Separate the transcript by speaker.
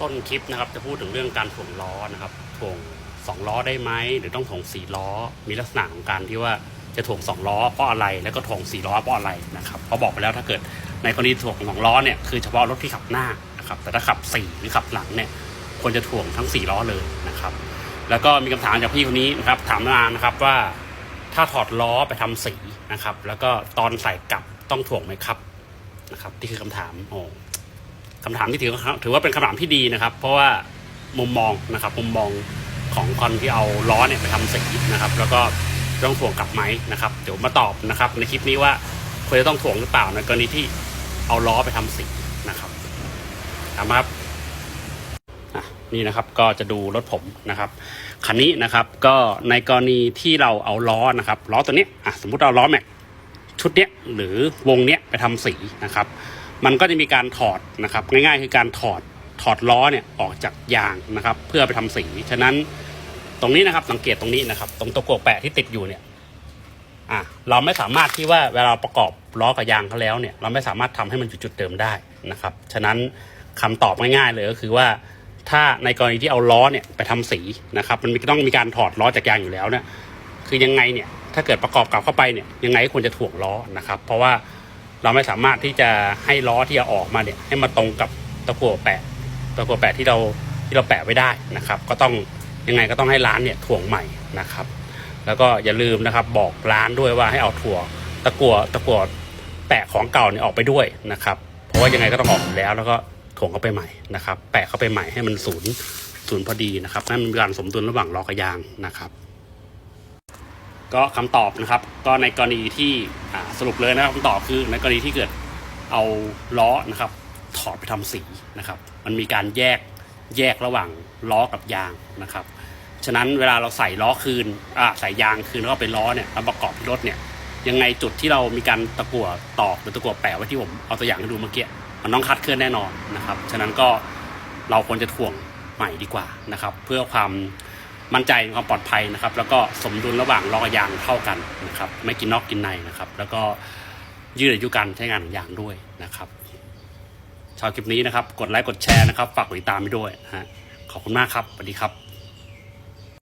Speaker 1: ต้นคลิปนะครับ จะพูดถึงเรื่องการถ่วงล้อนะครับถ่วงสองล้อได้ไหมหรือต้องถ่วงสี่ล้อ มีลักษณะของการที่ว่าจะถ่วงสองล้อเพราะอะไรแล้วก็ถ่วงสี่ล้อเพราะอะไรนะครับเพราบอกไปแล้วถ้าเกิดในกรณีถ่วงสองล้อเนี่ยคือเฉพาะรถที่ขับหน้านะครับแต่ถ้าขับสี่หรือขับหลังเนี่ยควรจะถ่วงทั้งสี่ล้อเลยนะครับ แล้วก็มีคำถามจากพี่คนนี้นะครับถามมานะครับว่า ถ้าถอดล้อไปทำสีนะครับ แล้วก็ตอนใส่กลับต้องถ่วงไหมครับนะครับนี่คือคำถามโอ้ คำถามที่ถือว่าถือว่าเป็นคำถามที่ดีนะครับ เพราะว่ามุมมองนะครับมุมมองของคนที่เอาล้อเนี่ยไปทำสีนะครับ แล้วก็ต้องถ่วงกลับไหมนะครับ เดี๋ยวมาตอบนะครับ ในคลิปนี้ว่าควรจะต้องถ่วงหรือเปล่าในกรณีที่เอาล้อไปทำสีนะครับถามครับนี่นะครับก็จะดูรถผมนะครับคันนี้นะครับก็ในกรณีที่เราเอาล้อนะครับล้อตัวนี้อะสมมุติเราล้อแม็กชุดเนี้ยหรือวงเนี้ยไปทำสีนะครับ มันก็จะมีการถอดนะครับ ง่ายๆ คือการถอดถอดล้อเนี่ยออกจากยางนะครับ เพื่อไปทำสีฉะนั้นตรงนี้นะครับสังเกตตรงนี้นะครับ ตรงตะกั่วแปะที่ติดอยู่เนี่ยอะเราไม่สามารถที่ว่าเวลาประกอบล้อกับยางเขาแล้วเนี่ย เราไม่สามารถทำให้มันอยู่จุดเดิมได้นะครับ ฉะนั้นคำตอบง่ายๆเลยก็คือว่าถ้าในกรณีที่เอาล้อเนี่ยไปทำสีนะครับ มันต้องมีการถอดล้อจากยางอยู่แล้วเนี่ยคือยังไงเนี่ยถ้าเกิดประกอบกลับเข้าไปเนี่ยยังไงควรจะถ่วงล้อนะครับ เพราะว่า เราไม่สามารถที่จะให้ล้อที่จะออกมาเนี่ยให้มาตรงกับตะกั่วแปะตะกั่วแปะที่เราที่เราแปะไว้ได้นะครับ ก็ต้องยังไงก็ต้องให้ร้านเนี่ยถ่วงใหม่นะครับ แล้วก็อย่าลืมนะครับบอกร้านด้วยว่าให้เอาถั่วตะกั่วตะกั่วแปะของเก่าเนี่ยออกไปด้วยนะครับ เพราะว่ายังไงก็ต้องออกแล้วแล้วก็ถ่วงเข้าไปใหม่นะครับ แปะเข้าไปใหม่ให้มันศูนย์ศูนย์พอดีนะครับให้มันมีการสมดุลระหว่างล้อกับยางนะครับ ก็คำตอบนะครับ ก็ในกรณีที่สรุปเลยนะครับคำตอบคือในกรณีที่เกิดเอาล้อนะครับ ถอดไปทำสีนะครับ มันมีการแยกแยกระหว่างล้อกับยางนะครับ ฉะนั้นเวลาเราใส่ล้อคืนอ่าใส่ยางคืนแล้วก็เป็นล้อเนี่ยเราประกอบรถเนี่ยยังไงจุดที่เรามีการตะกั่วตอกหรือตะกั่วแปะไว้ที่ผมเอาตัวอย่างให้ดูเมื่อกี้มันต้องคัดเคลื่อนแน่นอนนะครับ ฉะนั้นก็เราควรจะถ่วงใหม่ดีกว่านะครับ เพื่อความ มั่นใจความปลอดภัยนะครับ แล้วก็สมดุลระหว่างล้อกับยางเท่ากันนะครับ ไม่กินนอกกินในนะครับ แล้วก็ยืดอายุการใช้งานของยางด้วยนะครับชาวคลิปนี้นะครับ กดไลค์กดแชร์นะครับ ฝากติดตามไปด้วยนะฮะขอบคุณมากครับสวัสดีครับ